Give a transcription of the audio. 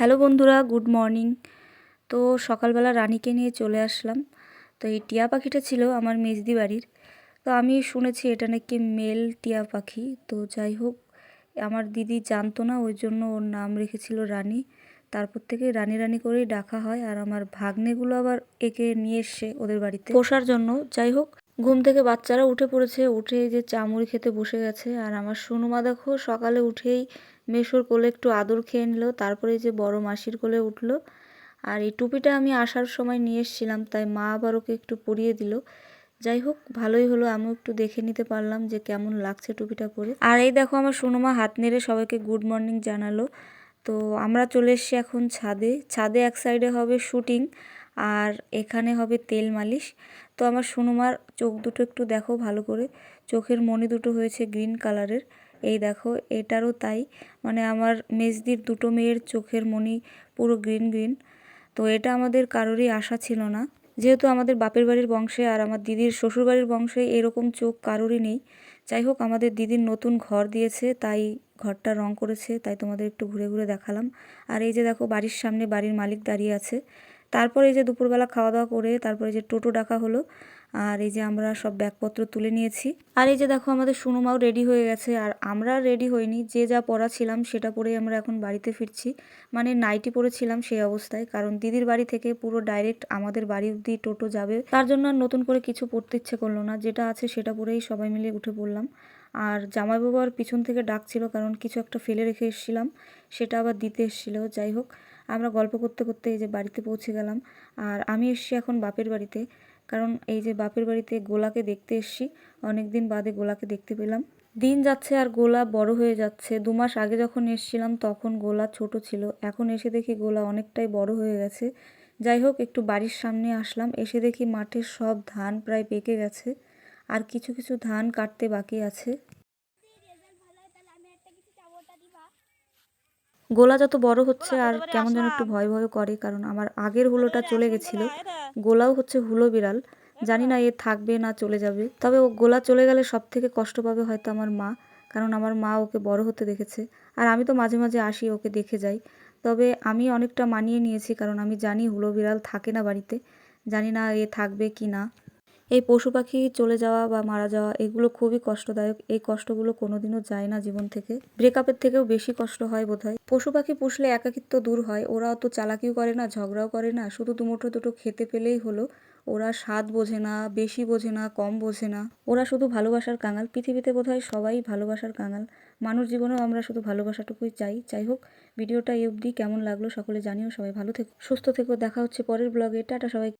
Hello বন্ধুরা, good morning. তো সকালবেলা রানীকে নিয়ে চলে আসলাম। তো এই টিয়া পাখিটা ছিল আমার মেজদি বাড়ির। তো আমি শুনেছি এটা নাকি মেল টিয়া পাখি। তো যাই হোক, আমার দিদি জানতো না, ওই জন্য ওর নাম রেখেছিল রানী। তারপর থেকে রানী রানী করেই ডাকা হয়, আর আমার ভাগ্নেগুলো আবার একে নিয়ে এসছে ওদের বাড়িতে। পোষার জন্য। যাই হোক ঘুম থেকে বাচ্চারা উঠে পড়েছে, উঠে যে চামড়ি খেতে বসে গেছে। আর আমার সোনুমা দেখো, সকালে উঠেই মেশোর কোলে একটু আদর খেয়ে নিল, তারপরে যে বড় মাসির কোলে উঠল। আর এই টুপিটা আমি আসার সময় নিয়ে এসেছিলাম, তাই মা আবার ওকে একটু পরিয়ে দিল। যাই হোক, ভালোই হলো, আমিও একটু দেখে নিতে পারলাম যে কেমন লাগছে টুপিটা পরে। আর এই দেখো, আমার সোনুমা হাত নেড়ে সবাইকে গুড মর্নিং জানালো। তো আমরা চলে এসেছি এখন ছাদে। ছাদে এক সাইডে হবে শুটিং আর এখানে হবে তেল মালিশ। তো আমার সোনুমার চোখ দুটো একটু দেখো ভালো করে। চোখের মণি দুটো হয়েছে গ্রিন কালারের। এই দেখো, এটারও তাই। মানে আমার মেজদির দুটো মেয়ের চোখের মণি পুরো গ্রিন গ্রিন। তো এটা আমাদের কারোরই আশা ছিল না। যেহেতু আমাদের বাপের বাড়ির বংশে আর আমার দিদির শ্বশুর বাড়ির বংশে এরকম চোখ কারোরই নেই। যাই হোক, আমাদের দিদির নতুন ঘর দিয়েছে, তাই ঘরটা রং করেছে, তাই তোমাদের একটু ঘুরে ঘুরে দেখালাম। আর এই যে দেখো, বাড়ির সামনে বাড়ির মালিক দাঁড়িয়ে আছে। তারপরে এই যে দুপুরবেলা খাওয়া দাওয়া করে তারপরে যে টোটো ডাকা হলো, আর এই যে আমরা সব ব্যাগপত্র তুলে নিয়েছি। আর এই যে দেখো আমাদের সুনুমাও রেডি হয়ে গেছে, আর আমরা রেডি হইনি, যে যা পরা ছিলাম সেটা পরেই আমরা এখন বাড়িতে ফিরছি। মানে নাইটি পরেছিলাম সেই অবস্থায়, কারণ দিদির বাড়ি থেকে পুরো ডাইরেক্ট আমাদের বাড়ি অব্দি টোটো যাবে। তার জন্য আর নতুন করে কিছু পরতে ইচ্ছে করল না, যেটা আছে সেটা পরেই সবাই মিলে উঠে পড়লাম। আর জামাইবাবু আর পিছন থেকে ডাকছিল, কারণ কিছু একটা ফেলে রেখে এসেছিলাম, সেটা আবার দিতে এসেছিল, যাই হোক। আমরা গল্প করতে করতে এই যে বাড়িতে পৌঁছে গেলাম। আর আমি এসছি এখন বাপের বাড়িতে। কারণ এই যে বাপের বাড়িতে গোলাকে দেখতে এসছি অনেক দিন বাদে গোলাকে দেখতে পেলাম। দিন যাচ্ছে আর গোলা বড় হয়ে যাচ্ছে। দু মাস আগে যখন এসছিলাম তখন গোলা ছোট ছিল। এখন এসে দেখি গোলা অনেকটাই বড় হয়ে গেছে। যাই হোক, একটু বাড়ির সামনে আসলাম। এসে দেখি মাঠের সব ধান প্রায় পেকে গেছে। আর কিছু কিছু ধান কাটতে বাকি আছে। গোলা যত বড় হচ্ছে আর কেমন যেন একটু ভয় ভয় করে কারণ আমার আগের হুলোটা চলে গেছিল। গোলাও হচ্ছে হুলো বিড়াল। জানি না এ থাকবে না চলে যাবে। তবে ও গোলা চলে গেলে সব থেকে কষ্ট পাবে হয়তো আমার মা কারণ আমার মা ওকে বড় হতে দেখেছে। আর আমি তো মাঝে মাঝে আসি ওকে দেখে যাই। তবে আমি অনেকটা মানিয়ে নিয়েছি কারণ আমি জানি হুলো বিড়াল থাকে না বাড়িতে। জানি না এ থাকবে কি না। এই পশু পাখি চলে যাওয়া বা মারা যাওয়া, এগুলো খুবই কষ্টদায়ক। এই কষ্টগুলো কোনোদিনও যায় না জীবন থেকে। ব্রেকআপের থেকেও বেশি কষ্ট হয় বোধ হয় পশু পাখি পুষলে একাকিত্ব দূর হয়। ওরা অত চালাকিও করে না, ঝগড়াও করে না। শুধু দুমুঠো দুটো খেতে পেলেই হলো। ওরা স্বাদ বোঝে না, বেশি বোঝে না, কম বোঝে না। ওরা শুধু ভালোবাসার কাঙাল। পৃথিবীতে বোধহয় সবাই ভালোবাসার কাঙাল। মানুষ জীবনেও আমরা শুধু ভালোবাসাটুকুই চাই। যাই হোক, ভিডিওটা এই অবধি। কেমন লাগল সকলে জানিও। সবাই ভালো থেকো, সুস্থ থেকো। দেখা হচ্ছে পরের ব্লগে টাটা সবাই